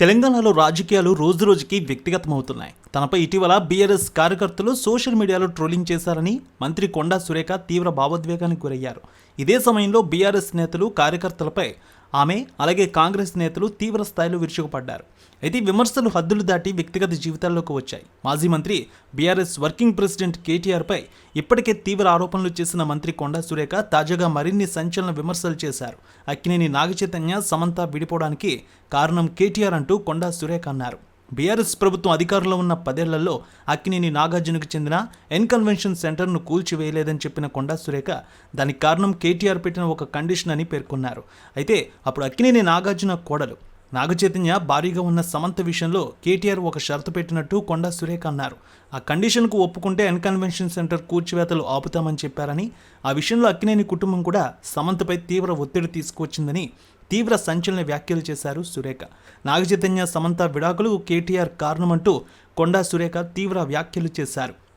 తెలంగాణలో రాజకీయాలు రోజురోజుకి వ్యక్తిగతమవుతున్నాయి. తనపై ఇటీవల బీఆర్ఎస్ కార్యకర్తలు సోషల్ మీడియాలో ట్రోలింగ్ చేశారని మంత్రి కొండా సురేఖ తీవ్ర భావోద్వేగానికి గురయ్యారు. ఇదే సమయంలో బీఆర్ఎస్ నేతలు కార్యకర్తలపై ఆమె అలాగే కాంగ్రెస్ నేతలు తీవ్ర స్థాయిలో విరుచుకుపడ్డారు. అయితే విమర్శలు హద్దులు దాటి వ్యక్తిగత జీవితాల్లోకి వచ్చాయి. మాజీ మంత్రి బీఆర్ఎస్ వర్కింగ్ ప్రెసిడెంట్ కేటీఆర్పై ఇప్పటికే తీవ్ర ఆరోపణలు చేసిన మంత్రి కొండా సురేఖ తాజాగా మరిన్ని సంచలన విమర్శలు చేశారు. అక్కినేని నాగచైతన్య సమంత విడిపోవడానికి కారణం కేటీఆర్ అంటూ కొండా సురేఖ అన్నారు. బీఆర్ఎస్ ప్రభుత్వం అధికారంలో ఉన్న పదేళ్ళలో అక్కినేని నాగార్జునకు చెందిన ఎన్ కన్వెన్షన్ సెంటర్ను కూల్చివేయలేదని చెప్పిన కొండా సురేఖ దానికి కారణం కేటీఆర్ పెట్టిన ఒక కండిషన్ అని పేర్కొన్నారు. అయితే అప్పుడు అక్కినేని నాగార్జున కోడలు నాగచైతన్య భారీగా ఉన్న సమంత విషయంలో కేటీఆర్ ఒక షరతు పెట్టినట్టు కొండా సురేఖ అన్నారు. ఆ కండిషన్కు ఒప్పుకుంటే ఎన్కన్వెన్షన్ సెంటర్ కూర్చివేతలు ఆపుతామని చెప్పారని ఆ విషయంలో అక్కినేని కుటుంబం కూడా సమంతపై తీవ్ర ఒత్తిడి తీసుకొచ్చిందని తీవ్ర సంచలన వ్యాఖ్యలు చేశారు సురేఖ. నాగచైతన్య సమంత విడాకులు కేటీఆర్ కారణమంటూ కొండా సురేఖ తీవ్ర వ్యాఖ్యలు చేశారు.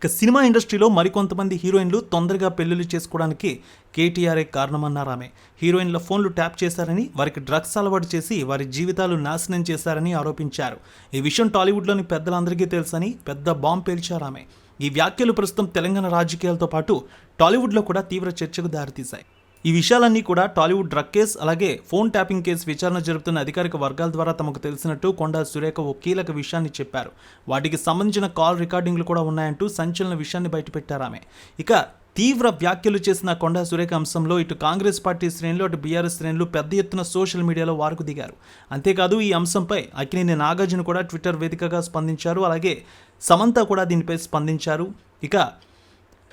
ఇక సినిమా ఇండస్ట్రీలో మరికొంతమంది హీరోయిన్లు తొందరగా పెళ్ళిళ్ళు చేసుకోవడానికి కేటీఆర్ఏ కారణమన్నారు ఆమె. హీరోయిన్ల ఫోన్లు ట్యాప్ చేశారని వారికి డ్రగ్స్ అలవాటు చేసి వారి జీవితాలు నాశనం చేశారని ఆరోపించారు. ఈ విషయం టాలీవుడ్లోని పెద్దలందరికీ తెలుసని పెద్ద బాంబు పేల్చారు ఆమె. ఈ వ్యాఖ్యలు ప్రస్తుతం తెలంగాణ రాజకీయాలతో పాటు టాలీవుడ్లో కూడా తీవ్ర చర్చకు దారితీశాయి. ఈ విషయాలన్నీ కూడా టాలీవుడ్ డ్రగ్ కేసు అలాగే ఫోన్ ట్యాపింగ్ కేసు విచారణ జరుపుతున్న అధికారిక వర్గాల ద్వారా తమకు తెలిసినట్టు కొండా సురేఖ ఓ కీలక విషయాన్ని చెప్పారు. వాటికి సంబంధించిన కాల్ రికార్డింగ్లు కూడా ఉన్నాయంటూ సంచలన విషయాన్ని బయటపెట్టారామె ఇక తీవ్ర వ్యాఖ్యలు చేసిన కొండా సురేఖ అంశంలో ఇటు కాంగ్రెస్ పార్టీ శ్రేణులు అటు బీఆర్ఎస్ శ్రేణులు పెద్ద ఎత్తున సోషల్ మీడియాలో వారుకు దిగారు. అంతేకాదు ఈ అంశంపై అక్కినేని నాగార్జున కూడా ట్విట్టర్ వేదికగా స్పందించారు. అలాగే సమంత కూడా దీనిపై స్పందించారు. ఇక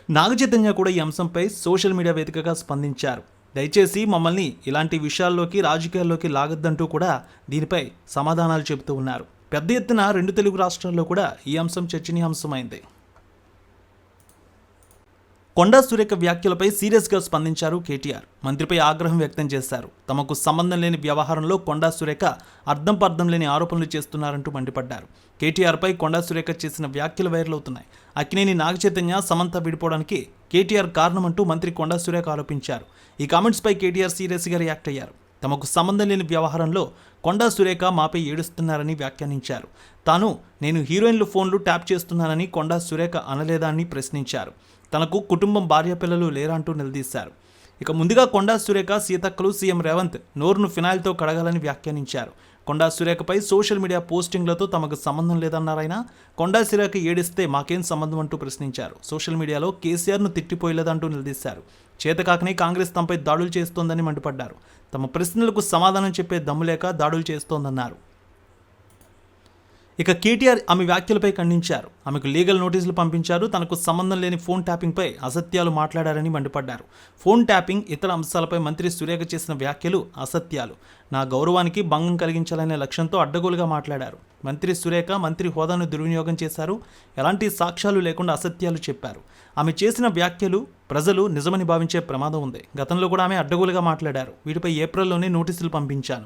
నాగచైతన్య కూడా ఈ అంశంపై సోషల్ మీడియా వేదికగా స్పందించారు. దయచేసి మమ్మల్ని ఇలాంటి విషయాల్లోకి రాజకీయాల్లోకి లాగద్దంటూ కూడా దీనిపై సమాధానాలు చెబుతూ ఉన్నారు. పెద్ద ఎత్తున రెండు తెలుగు రాష్ట్రాల్లో కూడా ఈ అంశం చర్చనీయాంశమైంది. కొండా సురేఖ వ్యాఖ్యలపై సీరియస్గా స్పందించారు కేటీఆర్. మంత్రిపై ఆగ్రహం వ్యక్తం చేశారు. తమకు సంబంధం లేని వ్యవహారంలో కొండా సురేఖ అర్థం పర్థం లేని ఆరోపణలు చేస్తున్నారంటూ మండిపడ్డారు. కేటీఆర్పై కొండా సురేఖ చేసిన వ్యాఖ్యలు వైరల్ అవుతున్నాయి అక్కినేని నాగచైతన్య సమంత విడిపోవడానికి కేటీఆర్ కారణమంటూ మంత్రి కొండా సురేఖ ఆరోపించారు. ఈ కామెంట్స్పై కేటీఆర్ సీరియస్గా రియాక్ట్ అయ్యారు. తమకు సంబంధం లేని వ్యవహారంలో కొండా సురేఖ మాపై ఏడుస్తున్నారని వ్యాఖ్యానించారు. తాను నేను హీరోయిన్లు ఫోన్లు ట్యాప్ చేస్తున్నానని కొండా సురేఖ అనలేదా అని ప్రశ్నించారు. తనకు కుటుంబం భార్య పిల్లలు లేరంటూ నిలదీశారు. ఇక ముందుగా కొండా సురేఖ సీతక్కలు సీఎం రేవంత్ నోరును ఫినాయిల్తో కడగాలని వ్యాఖ్యానించారు. కొండా సురేఖపై సోషల్ మీడియా పోస్టింగ్లతో తమకు సంబంధం లేదన్నారాయన కొండా సురేఖ ఏడిస్తే మాకేం సంబంధం అంటూ ప్రశ్నించారు. సోషల్ మీడియాలో కేసీఆర్ను తిట్టిపోయలేదంటూ నిలదీశారు. చేతకాకనే కాంగ్రెస్ తమపై దాడులు చేస్తోందని మండిపడ్డారు. తమ ప్రశ్నలకు సమాధానం చెప్పే దమ్ము లేక దాడులు చేస్తోందన్నారు. ఇక కేటీఆర్ ఆమె వ్యాఖ్యలపై ఖండించారు. ఆమెకు లీగల్ నోటీసులు పంపించారు. తనకు సంబంధం లేని ఫోన్ ట్యాపింగ్పై అసత్యాలు మాట్లాడారని మండిపడ్డారు. ఫోన్ ట్యాపింగ్ ఇతర అంశాలపై మంత్రి సురేఖ చేసిన వ్యాఖ్యలు అసత్యాలు. నా గౌరవానికి భంగం కలిగించాలనే లక్ష్యంతో అడ్డగోలుగా మాట్లాడారు. మంత్రి సురేఖ మంత్రి హోదాను దుర్వినియోగం చేశారు. ఎలాంటి సాక్ష్యాలు లేకుండా అసత్యాలు చెప్పారు. ఆమె చేసిన వ్యాఖ్యలు ప్రజలు నిజమని భావించే ప్రమాదం ఉంది. గతంలో కూడా ఆమె అడ్డగోలుగా మాట్లాడారు. వీటిపై ఏప్రిల్లోనే నోటీసులు పంపించాను.